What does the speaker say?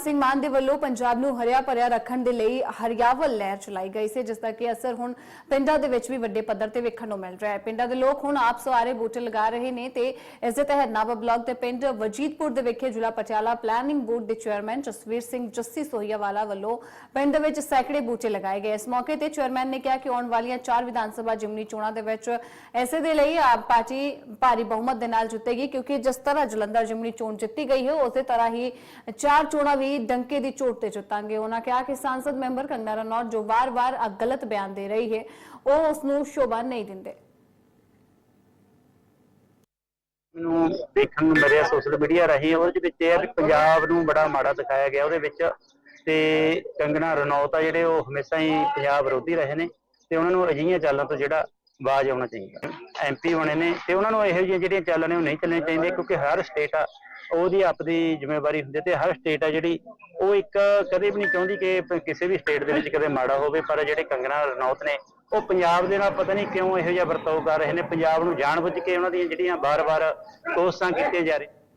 ਸਿੰਘ ਮਾਨ ਦੇ ਵੱਲੋਂ ਪੰਜਾਬ ਨੂੰ ਹਰਿਆ ਭਰਿਆ ਰੱਖਣ ਦੇ ਲਈ ਹਰਿਆਵਲ ਲਹਿਰ ਚਲਾਈ ਗਈ ਸੀ, ਜਿਸ ਦਾ ਕਿ ਅਸਰ ਹੁਣ ਪਿੰਡਾਂ ਦੇ ਵਿੱਚ ਵੀ ਵੱਡੇ ਪੱਧਰ ਤੇ ਵੇਖਣ ਨੂੰ ਮਿਲ ਰਿਹਾ ਹੈ। ਪਿੰਡਾਂ ਦੇ ਲੋਕ ਹੁਣ ਆਪ ਸਵਾਰੇ ਬੂਟੇ ਲਗਾ ਰਹੇ ਨੇ ਤੇ ਇਸ ਦੇ ਤਹਿਤ ਨਾਭਾ ਬਲਾਕ ਦੇ ਪਿੰਡ ਵਜੀਦਪੁਰ ਦੇ ਵਿਖੇ ਜ਼ਿਲ੍ਹਾ ਪਟਿਆਲਾ ਪਲੈਨਿੰਗ ਬੋਰਡ ਦੇ ਚੇਅਰਮੈਨ ਜਸਵੀਰ ਸਿੰਘ ਜੱਸੀ ਸੋਹੀਆਵਾਲਾ ਵੱਲੋਂ ਪਿੰਡ ਦੇ ਵਿੱਚ ਸੈਂਕੜੇ ਬੂਟੇ ਲਗਾਏ ਗਏ। ਇਸ ਮੌਕੇ ਤੇ ਚੇਅਰਮੈਨ ਨੇ ਕਿਹਾ ਕਿ ਆਉਣ ਵਾਲੀਆਂ ਚਾਰ ਵਿਧਾਨ ਸਭਾ ਜਿਮਨੀ ਚੋਣਾਂ ਦੇ ਵਿੱਚ ਐਸੇ ਦੇ ਲਈ ਆਪ ਪਾਰਟੀ ਭਾਰੀ ਬਹੁਮਤ ਦੇ ਨਾਲ ਜਿੱਤੇਗੀ, ਕਿਉਂਕਿ ਜਿਸ ਤਰ੍ਹਾਂ ਜਲੰਧਰ ਜਿਮਨੀ ਚੋਣ ਜਿੱਤੀ ਗਈ ਹੈ, ਉਸੇ ਤਰ੍ਹਾਂ ਹੀ ਚਾਰ ਚੋਣਾਂ ਵੀ ਡੰਕੇ ਦੀ ਚੋਟ ਤੇ ਜਿੱਤਾਂਗੇ ਉਹਨਾਂ ਕਿਹਾ ਕਿ ਸੰਸਦ ਮੈਂਬਰ ਕੰਗਨਾ ਰਣੌਤ ਜੋ ਵਾਰ-ਵਾਰ ਗਲਤ ਬਿਆਨ ਦੇ ਰਹੀ ਹੈ, ਉਹ ਉਸ ਨੂੰ ਸ਼ੋਭਾ ਨਹੀਂ ਦਿੰਦੇ। ਨੂੰ ਦੇਖਣ ਨੂੰ ਮਿਲਿਆ ਸੋਸ਼ਲ ਮੀਡੀਆ ਰਾਹੀਂ, ਉਹਦੇ ਵਿੱਚ ਇਹ ਆ ਵੀ ਪੰਜਾਬ ਨੂੰ ਬੜਾ ਮਾੜਾ ਦਿਖਾਇਆ ਗਿਆ ਉਹਦੇ ਵਿੱਚ। ਤੇ ਕੰਗਣਾ ਰਣੌਤ ਆ ਜਿਹੜੇ, ਉਹ ਹਮੇਸ਼ਾ ਹੀ ਪੰਜਾਬ ਵਿਰੋਧੀ ਰਹੇ ਨੇ। ਤੇ ਉਹਨਾਂ ਨੂੰ ਅਜਿਹੀਆਂ ਚਾਲਾਂ ਤੋਂ ਜਿਹੜਾ ਬਾਜ ਆਉਣਾ ਚਾਹੀਦਾ। ਐਮਪੀ ਹੋਣੇ ਨੇ ਤੇ ਉਹਨਾਂ ਨੂੰ ਇਹੋ ਜਿਹੀਆਂ ਜਿਹੜੀਆਂ ਚਾਲਾਂ ਨੇ ਉਹ ਨਹੀਂ ਚੱਲਣੀਆਂ ਚਾਹੀਦੀਆਂ ਕਿਉਂਕਿ ਹਰ ਸਟੇਟ ਆ, ਉਹਦੀ ਆਪਦੀ ਜ਼ਿੰਮੇਵਾਰੀ ਹੁੰਦੀ ਹੈ ਤੇ ਹਰ ਸਟੇਟ ਆ ਜਿਹੜੀ, ਉਹ ਇੱਕ ਕਦੇ ਵੀ ਨਹੀਂ ਚਾਹੁੰਦੀ ਕਿ ਕਿਸੇ ਵੀ ਸਟੇਟ ਦੇ ਵਿੱਚ ਕਦੇ ਮਾੜਾ ਹੋਵੇ, ਪਰ ਜਿਹੜੇ ਕੰਗਣਾ ਰਣੌਤ ਨੇ, ਉਹ ਪੰਜਾਬ ਦੇ ਨਾਲ ਪਤਾ ਨਹੀਂ ਕਿਉਂ ਇਹੋ ਜਿਹਾ ਵਰਤਾਓ ਕਰ ਰਹੇ ਨੇ, ਪੰਜਾਬ ਨੂੰ ਜਾਣਬੁੱਝ ਕੇ ਉਹਨਾਂ ਦੀਆਂ ਜਿਹੜੀਆਂ ਬਾਰ-ਬਾਰ ਕੋਸ਼ਿਸ਼ਾਂ ਕੀਤੀਆਂ ਜਾ ਰਹੀਆਂ।